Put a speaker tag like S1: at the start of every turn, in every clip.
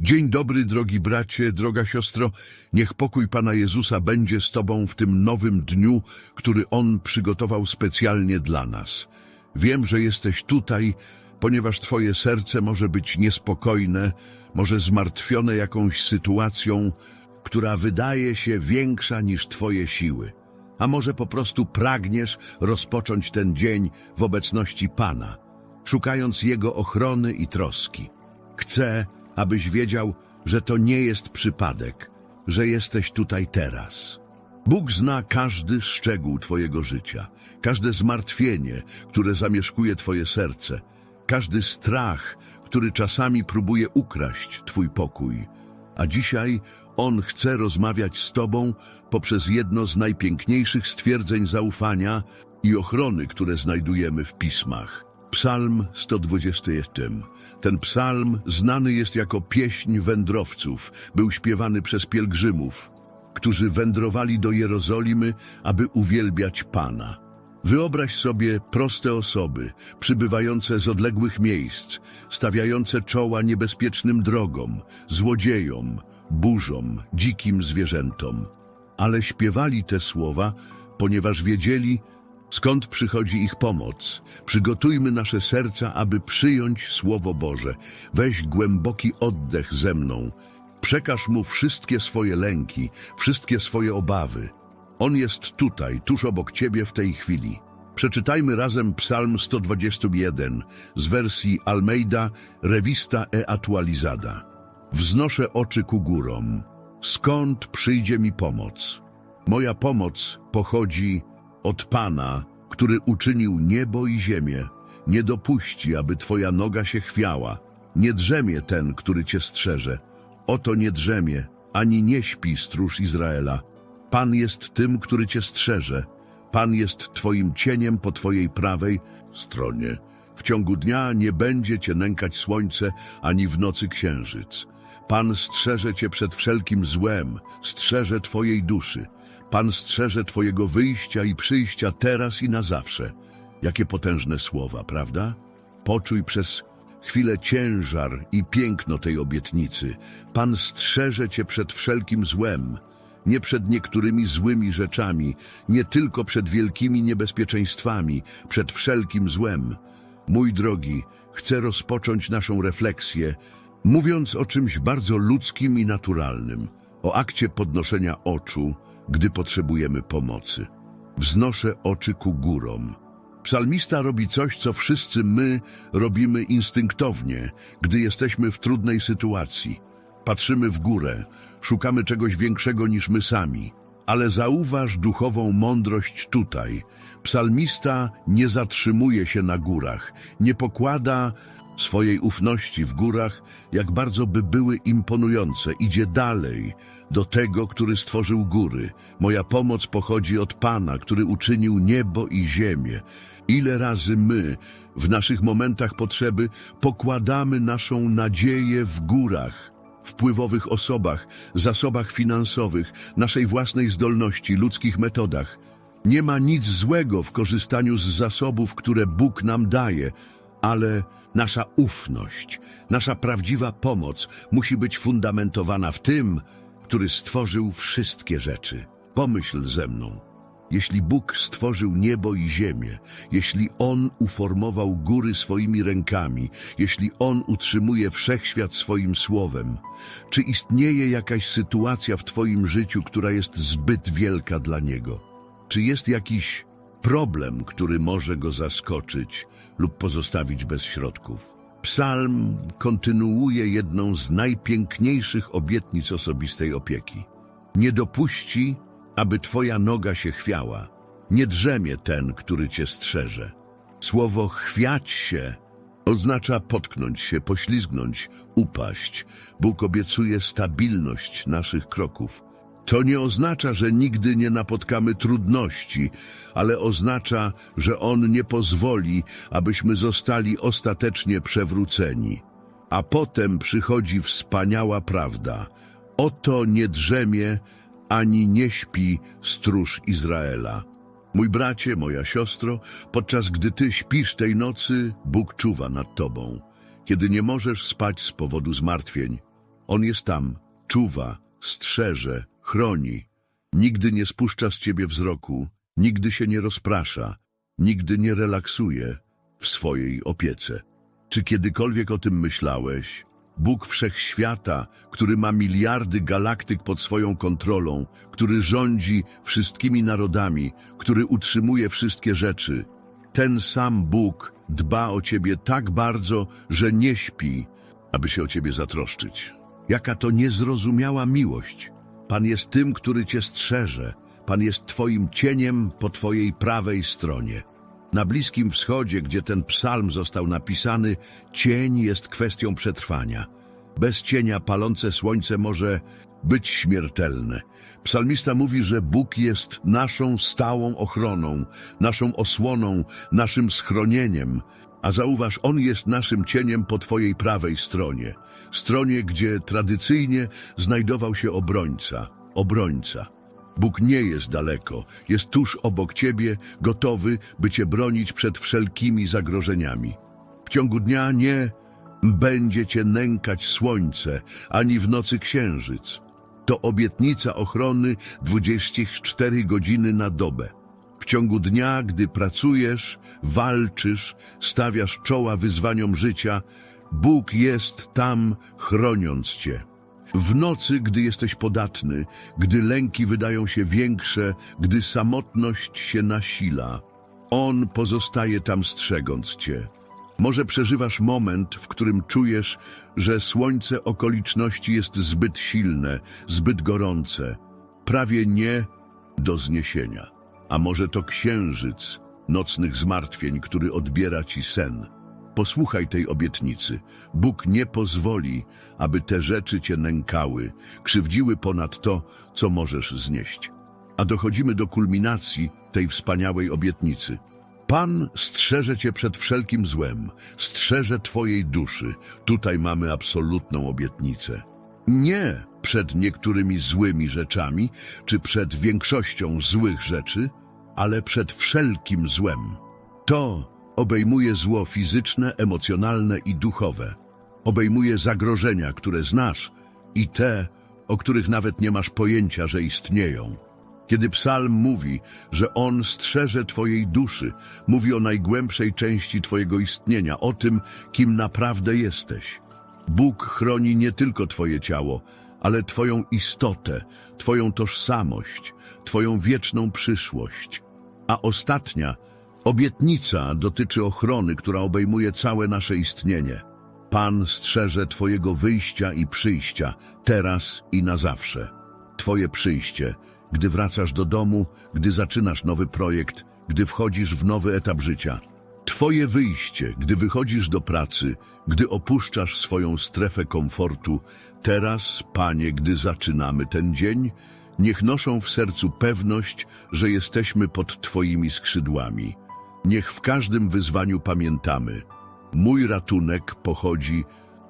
S1: Dzień dobry, drogi bracie, droga siostro. Niech pokój Pana Jezusa będzie z Tobą w tym nowym dniu, który On przygotował specjalnie dla nas. Wiem, że jesteś tutaj, ponieważ Twoje serce może być niespokojne, może zmartwione jakąś sytuacją, która wydaje się większa niż Twoje siły. A może po prostu pragniesz rozpocząć ten dzień w obecności Pana, szukając Jego ochrony i troski. Chcę, abyś wiedział, że to nie jest przypadek, że jesteś tutaj teraz. Bóg zna każdy szczegół Twojego życia, każde zmartwienie, które zamieszkuje Twoje serce, każdy strach, który czasami próbuje ukraść Twój pokój. A dzisiaj On chce rozmawiać z Tobą poprzez jedno z najpiękniejszych stwierdzeń zaufania i ochrony, które znajdujemy w pismach. Psalm 121. Ten psalm znany jest jako pieśń wędrowców, był śpiewany przez pielgrzymów, którzy wędrowali do Jerozolimy, aby uwielbiać Pana. Wyobraź sobie proste osoby, przybywające z odległych miejsc, stawiające czoła niebezpiecznym drogom, złodziejom, burzom, dzikim zwierzętom. Ale śpiewali te słowa, ponieważ wiedzieli, skąd przychodzi ich pomoc. Przygotujmy nasze serca, aby przyjąć Słowo Boże. Weź głęboki oddech ze mną. Przekaż Mu wszystkie swoje lęki, wszystkie swoje obawy. On jest tutaj, tuż obok Ciebie w tej chwili. Przeczytajmy razem Psalm 121 z wersji Almeida Revista e Actualizada. Wznoszę oczy ku górom. Skąd przyjdzie mi pomoc? Moja pomoc pochodzi od Pana, który uczynił niebo i ziemię. Nie dopuści, aby Twoja noga się chwiała. Nie drzemie ten, który Cię strzeże. Oto nie drzemie, ani nie śpi stróż Izraela. Pan jest tym, który Cię strzeże. Pan jest Twoim cieniem po Twojej prawej stronie. W ciągu dnia nie będzie Cię nękać słońce, ani w nocy księżyc. Pan strzeże Cię przed wszelkim złem, strzeże Twojej duszy. Pan strzeże Twojego wyjścia i przyjścia teraz i na zawsze. Jakie potężne słowa, prawda? Poczuj przez chwilę ciężar i piękno tej obietnicy. Pan strzeże Cię przed wszelkim złem, nie przed niektórymi złymi rzeczami, nie tylko przed wielkimi niebezpieczeństwami, przed wszelkim złem. Mój drogi, chcę rozpocząć naszą refleksję, mówiąc o czymś bardzo ludzkim i naturalnym, o akcie podnoszenia oczu, gdy potrzebujemy pomocy. Wznoszę oczy ku górom. Psalmista robi coś, co wszyscy my robimy instynktownie, gdy jesteśmy w trudnej sytuacji. Patrzymy w górę, szukamy czegoś większego niż my sami. Ale zauważ duchową mądrość tutaj. Psalmista nie zatrzymuje się na górach, nie pokłada swojej ufności w górach, jak bardzo by były imponujące. Idzie dalej, do tego, który stworzył góry. Moja pomoc pochodzi od Pana, który uczynił niebo i ziemię. Ile razy my, w naszych momentach potrzeby, pokładamy naszą nadzieję w górach, wpływowych osobach, zasobach finansowych, naszej własnej zdolności, ludzkich metodach. Nie ma nic złego w korzystaniu z zasobów, które Bóg nam daje, ale nasza ufność, nasza prawdziwa pomoc musi być fundamentowana w tym, który stworzył wszystkie rzeczy. Pomyśl ze mną. Jeśli Bóg stworzył niebo i ziemię, jeśli On uformował góry swoimi rękami, jeśli On utrzymuje wszechświat swoim słowem, czy istnieje jakaś sytuacja w Twoim życiu, która jest zbyt wielka dla Niego? Czy jest jakiś problem, który może Go zaskoczyć lub pozostawić bez środków? Psalm kontynuuje jedną z najpiękniejszych obietnic osobistej opieki. Nie dopuści, aby Twoja noga się chwiała. Nie drzemie ten, który Cię strzeże. Słowo chwiać się oznacza potknąć się, poślizgnąć, upaść. Bóg obiecuje stabilność naszych kroków. To nie oznacza, że nigdy nie napotkamy trudności, ale oznacza, że On nie pozwoli, abyśmy zostali ostatecznie przewróceni. A potem przychodzi wspaniała prawda. Oto nie drzemie, ani nie śpi stróż Izraela. Mój bracie, moja siostro, podczas gdy ty śpisz tej nocy, Bóg czuwa nad tobą. Kiedy nie możesz spać z powodu zmartwień, On jest tam, czuwa, strzeże, chroni. Nigdy nie spuszcza z ciebie wzroku, nigdy się nie rozprasza, nigdy nie relaksuje w swojej opiece. Czy kiedykolwiek o tym myślałeś? Bóg Wszechświata, który ma miliardy galaktyk pod swoją kontrolą, który rządzi wszystkimi narodami, który utrzymuje wszystkie rzeczy. Ten sam Bóg dba o ciebie tak bardzo, że nie śpi, aby się o ciebie zatroszczyć. Jaka to niezrozumiała miłość. Pan jest tym, który cię strzeże. Pan jest twoim cieniem po twojej prawej stronie. Na Bliskim Wschodzie, gdzie ten psalm został napisany, cień jest kwestią przetrwania. Bez cienia palące słońce może być śmiertelne. Psalmista mówi, że Bóg jest naszą stałą ochroną, naszą osłoną, naszym schronieniem. A zauważ, On jest naszym cieniem po Twojej prawej stronie. Stronie, gdzie tradycyjnie znajdował się obrońca. Obrońca. Bóg nie jest daleko, jest tuż obok ciebie, gotowy, by cię bronić przed wszelkimi zagrożeniami. W ciągu dnia nie będzie cię nękać słońce, ani w nocy księżyc. To obietnica ochrony 24 godziny na dobę. Ciągu dnia, gdy pracujesz, walczysz, stawiasz czoła wyzwaniom życia, Bóg jest tam chroniąc cię. W nocy, gdy jesteś podatny, gdy lęki wydają się większe, gdy samotność się nasila, On pozostaje tam strzegąc cię. Może przeżywasz moment, w którym czujesz, że słońce okoliczności jest zbyt silne, zbyt gorące, prawie nie do zniesienia. A może to księżyc nocnych zmartwień, który odbiera ci sen. Posłuchaj tej obietnicy. Bóg nie pozwoli, aby te rzeczy cię nękały, krzywdziły ponad to, co możesz znieść. A dochodzimy do kulminacji tej wspaniałej obietnicy. Pan strzeże cię przed wszelkim złem, strzeże twojej duszy. Tutaj mamy absolutną obietnicę. Nie przed niektórymi złymi rzeczami, czy przed większością złych rzeczy, ale przed wszelkim złem. To obejmuje zło fizyczne, emocjonalne i duchowe. Obejmuje zagrożenia, które znasz i te, o których nawet nie masz pojęcia, że istnieją. Kiedy psalm mówi, że on strzeże Twojej duszy, mówi o najgłębszej części Twojego istnienia, o tym, kim naprawdę jesteś. Bóg chroni nie tylko Twoje ciało, ale Twoją istotę, Twoją tożsamość, Twoją wieczną przyszłość. A ostatnia, obietnica dotyczy ochrony, która obejmuje całe nasze istnienie. Pan strzeże Twojego wyjścia i przyjścia, teraz i na zawsze. Twoje przyjście, gdy wracasz do domu, gdy zaczynasz nowy projekt, gdy wchodzisz w nowy etap życia. Twoje wyjście, gdy wychodzisz do pracy, gdy opuszczasz swoją strefę komfortu, teraz, Panie, gdy zaczynamy ten dzień, niech noszą w sercu pewność, że jesteśmy pod Twoimi skrzydłami. Niech w każdym wyzwaniu pamiętamy, mój ratunek pochodzi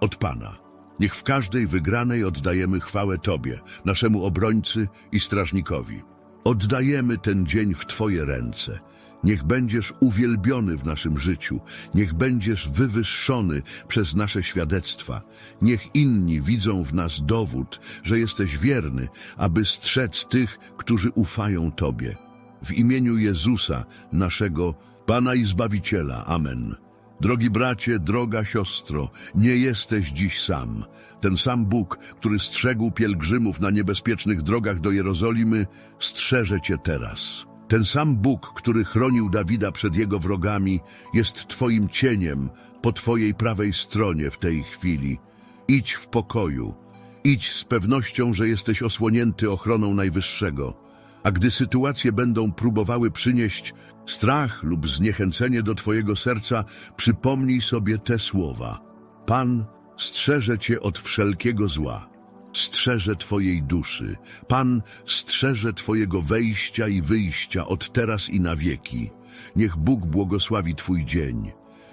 S1: od Pana. Niech w każdej wygranej oddajemy chwałę Tobie, naszemu obrońcy i strażnikowi. Oddajemy ten dzień w Twoje ręce. Niech będziesz uwielbiony w naszym życiu, niech będziesz wywyższony przez nasze świadectwa. Niech inni widzą w nas dowód, że jesteś wierny, aby strzec tych, którzy ufają Tobie. W imieniu Jezusa, naszego Pana i Zbawiciela. Amen. Drogi bracie, droga siostro, nie jesteś dziś sam. Ten sam Bóg, który strzegł pielgrzymów na niebezpiecznych drogach do Jerozolimy, strzeże cię teraz. Ten sam Bóg, który chronił Dawida przed jego wrogami, jest twoim cieniem po twojej prawej stronie w tej chwili. Idź w pokoju. Idź z pewnością, że jesteś osłonięty ochroną Najwyższego. A gdy sytuacje będą próbowały przynieść strach lub zniechęcenie do Twojego serca, przypomnij sobie te słowa. Pan strzeże Cię od wszelkiego zła. Strzeże Twojej duszy. Pan strzeże Twojego wejścia i wyjścia od teraz i na wieki. Niech Bóg błogosławi Twój dzień.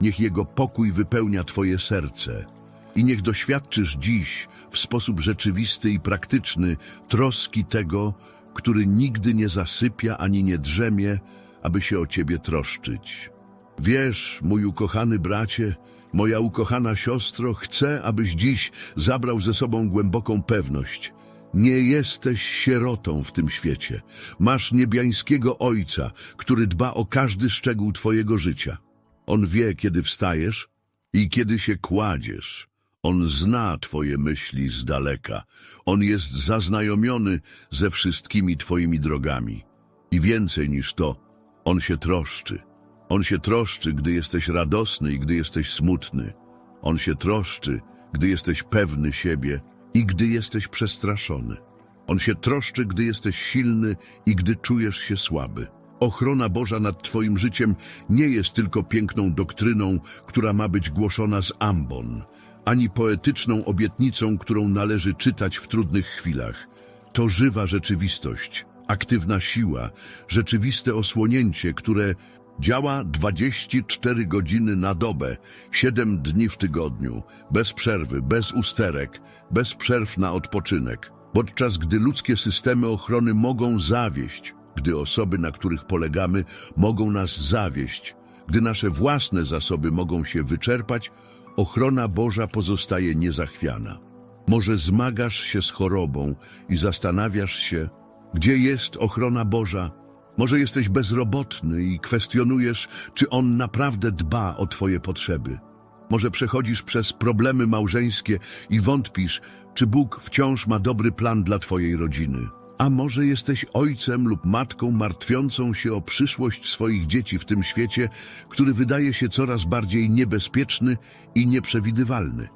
S1: Niech Jego pokój wypełnia Twoje serce. I niech doświadczysz dziś w sposób rzeczywisty i praktyczny troski tego, który nigdy nie zasypia ani nie drzemie, aby się o Ciebie troszczyć. Wiesz, mój ukochany bracie, Moja ukochana siostro, chcę, abyś dziś zabrał ze sobą głęboką pewność. Nie jesteś sierotą w tym świecie. Masz niebiańskiego Ojca, który dba o każdy szczegół twojego życia. On wie, kiedy wstajesz i kiedy się kładziesz. On zna twoje myśli z daleka. On jest zaznajomiony ze wszystkimi twoimi drogami. I więcej niż to, on się troszczy. On się troszczy, gdy jesteś radosny i gdy jesteś smutny. On się troszczy, gdy jesteś pewny siebie i gdy jesteś przestraszony. On się troszczy, gdy jesteś silny i gdy czujesz się słaby. Ochrona Boża nad Twoim życiem nie jest tylko piękną doktryną, która ma być głoszona z ambon, ani poetyczną obietnicą, którą należy czytać w trudnych chwilach. To żywa rzeczywistość, aktywna siła, rzeczywiste osłonięcie, które działa 24 godziny na dobę, 7 dni w tygodniu, bez przerwy, bez usterek, bez przerw na odpoczynek. Podczas gdy ludzkie systemy ochrony mogą zawieść, gdy osoby, na których polegamy, mogą nas zawieść, gdy nasze własne zasoby mogą się wyczerpać, ochrona Boża pozostaje niezachwiana. Może zmagasz się z chorobą i zastanawiasz się, gdzie jest ochrona Boża? Może jesteś bezrobotny i kwestionujesz, czy On naprawdę dba o Twoje potrzeby. Może przechodzisz przez problemy małżeńskie i wątpisz, czy Bóg wciąż ma dobry plan dla Twojej rodziny. A może jesteś ojcem lub matką martwiącą się o przyszłość swoich dzieci w tym świecie, który wydaje się coraz bardziej niebezpieczny i nieprzewidywalny.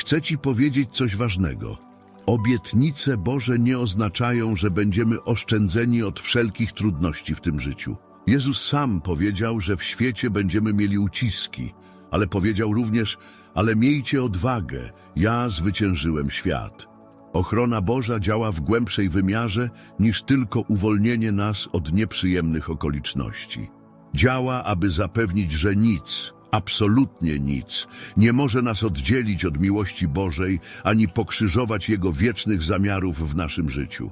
S1: Chcę Ci powiedzieć coś ważnego. Obietnice Boże nie oznaczają, że będziemy oszczędzeni od wszelkich trudności w tym życiu. Jezus sam powiedział, że w świecie będziemy mieli uciski, ale powiedział również, ale miejcie odwagę, ja zwyciężyłem świat. Ochrona Boża działa w głębszej wymiarze niż tylko uwolnienie nas od nieprzyjemnych okoliczności. Działa, aby zapewnić, że nic, absolutnie nic, nie może nas oddzielić od miłości Bożej ani pokrzyżować Jego wiecznych zamiarów w naszym życiu.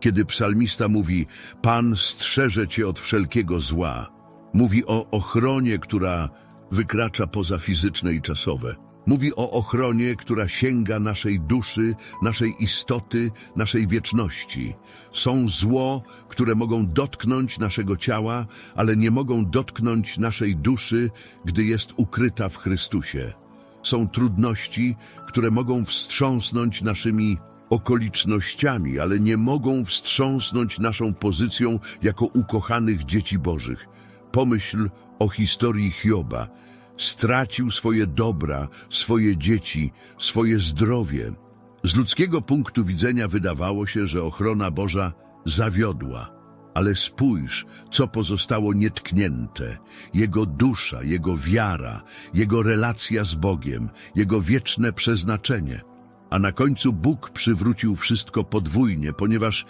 S1: Kiedy psalmista mówi, Pan strzeże cię od wszelkiego zła, mówi o ochronie, która wykracza poza fizyczne i czasowe. Mówi o ochronie, która sięga naszej duszy, naszej istoty, naszej wieczności. Są zło, które mogą dotknąć naszego ciała, ale nie mogą dotknąć naszej duszy, gdy jest ukryta w Chrystusie. Są trudności, które mogą wstrząsnąć naszymi okolicznościami, ale nie mogą wstrząsnąć naszą pozycją jako ukochanych dzieci Bożych. Pomyśl o historii Hioba. Stracił swoje dobra, swoje dzieci, swoje zdrowie. Z ludzkiego punktu widzenia wydawało się, że ochrona Boża zawiodła. Ale spójrz, co pozostało nietknięte. Jego dusza, jego wiara, jego relacja z Bogiem, jego wieczne przeznaczenie. A na końcu Bóg przywrócił wszystko podwójnie, ponieważ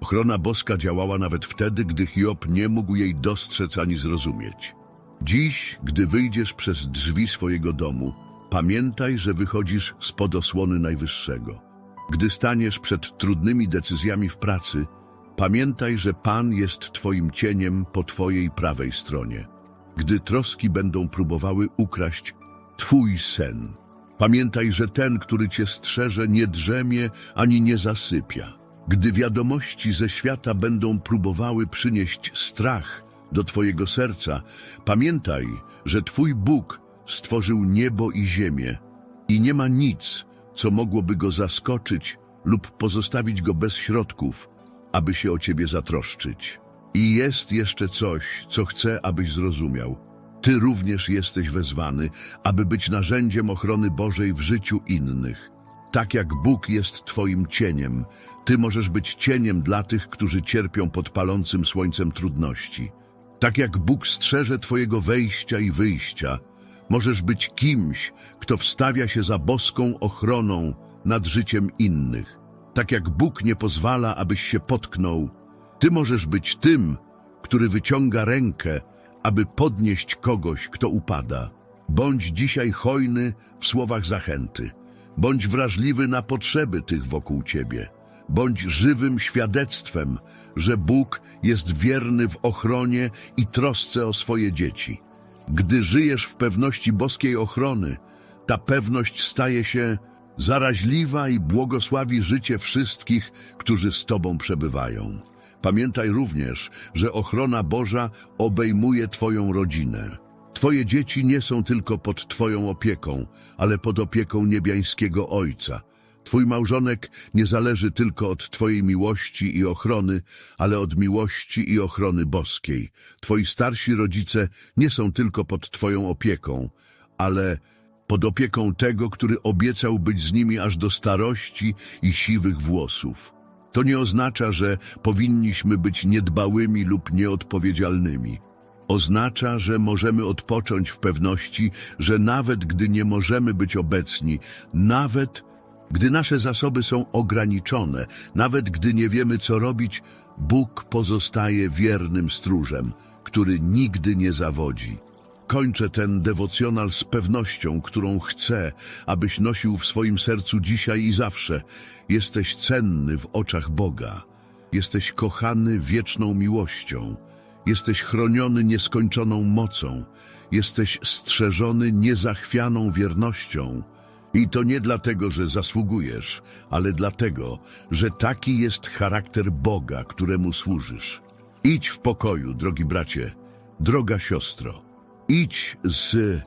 S1: ochrona boska działała nawet wtedy, gdy Hiob nie mógł jej dostrzec ani zrozumieć. Dziś, gdy wyjdziesz przez drzwi swojego domu, pamiętaj, że wychodzisz spod osłony Najwyższego. Gdy staniesz przed trudnymi decyzjami w pracy, pamiętaj, że Pan jest Twoim cieniem po Twojej prawej stronie. Gdy troski będą próbowały ukraść Twój sen, pamiętaj, że ten, który Cię strzeże, nie drzemie ani nie zasypia. Gdy wiadomości ze świata będą próbowały przynieść strach do Twojego serca, pamiętaj, że Twój Bóg stworzył niebo i ziemię i nie ma nic, co mogłoby go zaskoczyć lub pozostawić go bez środków, aby się o Ciebie zatroszczyć. I jest jeszcze coś, co chcę, abyś zrozumiał. Ty również jesteś wezwany, aby być narzędziem ochrony Bożej w życiu innych. Tak jak Bóg jest Twoim cieniem, Ty możesz być cieniem dla tych, którzy cierpią pod palącym słońcem trudności. Tak jak Bóg strzeże Twojego wejścia i wyjścia, możesz być kimś, kto wstawia się za boską ochroną nad życiem innych. Tak jak Bóg nie pozwala, abyś się potknął, Ty możesz być tym, który wyciąga rękę, aby podnieść kogoś, kto upada. Bądź dzisiaj hojny w słowach zachęty. Bądź wrażliwy na potrzeby tych wokół Ciebie. Bądź żywym świadectwem, że Bóg jest wierny w ochronie i trosce o swoje dzieci. Gdy żyjesz w pewności boskiej ochrony, Ta pewność staje się zaraźliwa i błogosławi życie wszystkich, którzy z Tobą przebywają. Pamiętaj również, że ochrona Boża obejmuje Twoją rodzinę. Twoje dzieci nie są tylko pod Twoją opieką, ale pod opieką niebiańskiego Ojca. Twój małżonek nie zależy tylko od Twojej miłości i ochrony, ale od miłości i ochrony boskiej. Twoi starsi rodzice nie są tylko pod Twoją opieką, ale pod opieką tego, który obiecał być z nimi aż do starości i siwych włosów. To nie oznacza, że powinniśmy być niedbałymi lub nieodpowiedzialnymi. Oznacza, że możemy odpocząć w pewności, że nawet gdy nie możemy być obecni, nawet gdy nasze zasoby są ograniczone, nawet gdy nie wiemy, co robić, Bóg pozostaje wiernym stróżem, który nigdy nie zawodzi. Kończę ten dewocjonal z pewnością, którą chcę, abyś nosił w swoim sercu dzisiaj i zawsze. Jesteś cenny w oczach Boga. Jesteś kochany wieczną miłością. Jesteś chroniony nieskończoną mocą. Jesteś strzeżony niezachwianą wiernością. I to nie dlatego, że zasługujesz, ale dlatego, że taki jest charakter Boga, któremu służysz. Idź w pokoju, drogi bracie, droga siostro. Idź z